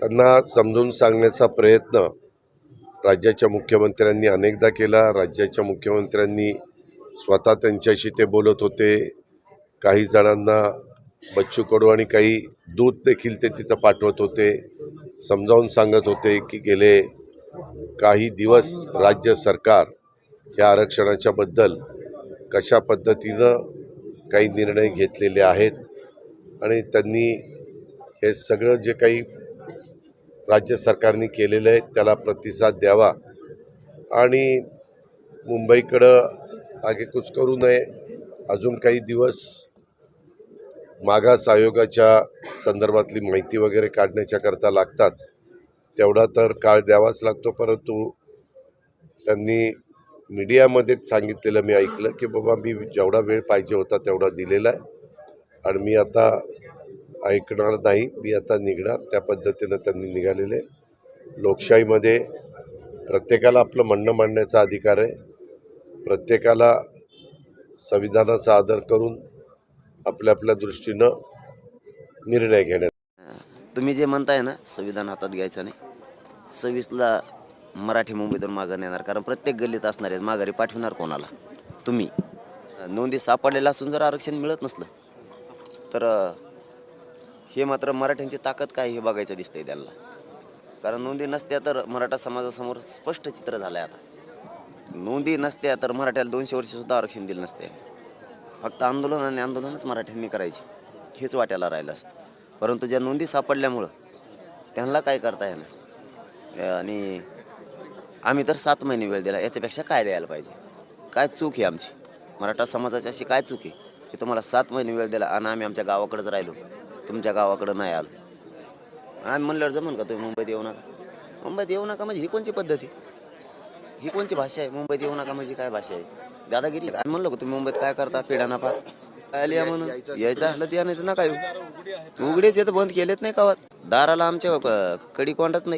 त्यांना समजून सांगण्याचा प्रयत्न राज्याच्या मुख्यमंत्र्यांनी अनेकदा केला. राज्याच्या मुख्यमंत्र्यांनी स्वतः त्यांच्याशी ते बोलत होते. काही जणांना बच्चू कडू आणि काही दूध देखील ते तिथं पाठवत होते. समजावून सांगत होते की गेले काही दिवस राज्य सरकार या आरक्षणाच्या बद्दल कशा पद्धतीनं काही निर्णय घेतलेले आहेत आणि त्यांनी हे सगळं जे काही राज्य सरकारने केलेलं आहे त्याला प्रतिसाद द्यावा. आणि मुंबईकडं आगेकूच करू नये. अजून काही दिवस मागास आयोगाच्या संदर्भातली माहिती वगैरे काढण्याच्या करता लागतात. तेवढा तर काळ द्यावाच लागतो परंतु त्यांनी मीडियामध्येच सांगितलेलं मी ऐकलं की बाबा मी जेवढा वेळ पाहिजे होता तेवढा दिलेला आहे. आणि मी आता ऐकणार नाही मी आता निघणार. त्या पद्धतीनं त्यांनी निघालेले. लोकशाहीमध्ये प्रत्येकाला आपलं म्हणणं मांडण्याचा अधिकार आहे. प्रत्येकाला संविधानाचा आदर करून आपल्या आपल्या दृष्टीनं निर्णय घेण्यात तुम्ही जे म्हणताय ना संविधान हातात घ्यायचं नाही सव्वीसला मराठी मुंबईतून मागं नेणार कारण प्रत्येक गल्लीत असणार आहेत माघारी पाठवणार कोणाला? तुम्ही? नोंदी सापडलेला असून जर आरक्षण मिळत नसलं तर हे मात्र मराठ्यांची ताकद काय हे बघायचं दिसतंय त्यांना. कारण नोंदी नसत्या तर मराठा समाजासमोर स्पष्ट चित्र झालंय आता. नोंदी नसत्या तर मराठ्याला दोनशे वर्षसुद्धा आरक्षण दिलं नसते. फक्त आंदोलन आणि आंदोलनच मराठ्यांनी करायची. हेच वाट्याला राहिलं असतं. परंतु ज्या नोंदी सापडल्यामुळं त्यांना काय करता येणार? आणि आम्ही तर सात महिने वेळ दिला याच्यापेक्षा काय द्यायला पाहिजे? काय चूक आहे आमची? मराठा समाजाची अशी काय चूक आहे? की तुम्हाला सात महिने वेळ दिला आणि आम्ही आमच्या गावाकडेच राहिलो. तुमच्या गावाकडं नाही आलो. आम्ही म्हणल्यावर जमन का तुम्ही मुंबईत येऊ नका? मुंबईत येऊ नका म्हणजे ही कोणची पद्धती ही कोणची भाषा आहे? मुंबईत येऊ नका म्हणजे काय भाषा आहे? दादागिरी आम्ही म्हणलो का तुम्ही मुंबईत काय करता? पिढा फार काय आली म्हणून. यायचं असलं ते आणायचं नका येऊ. उघडेच येतं बंद केलेत नाही गावात दाराला आमच्या कडी कोंडात नाही.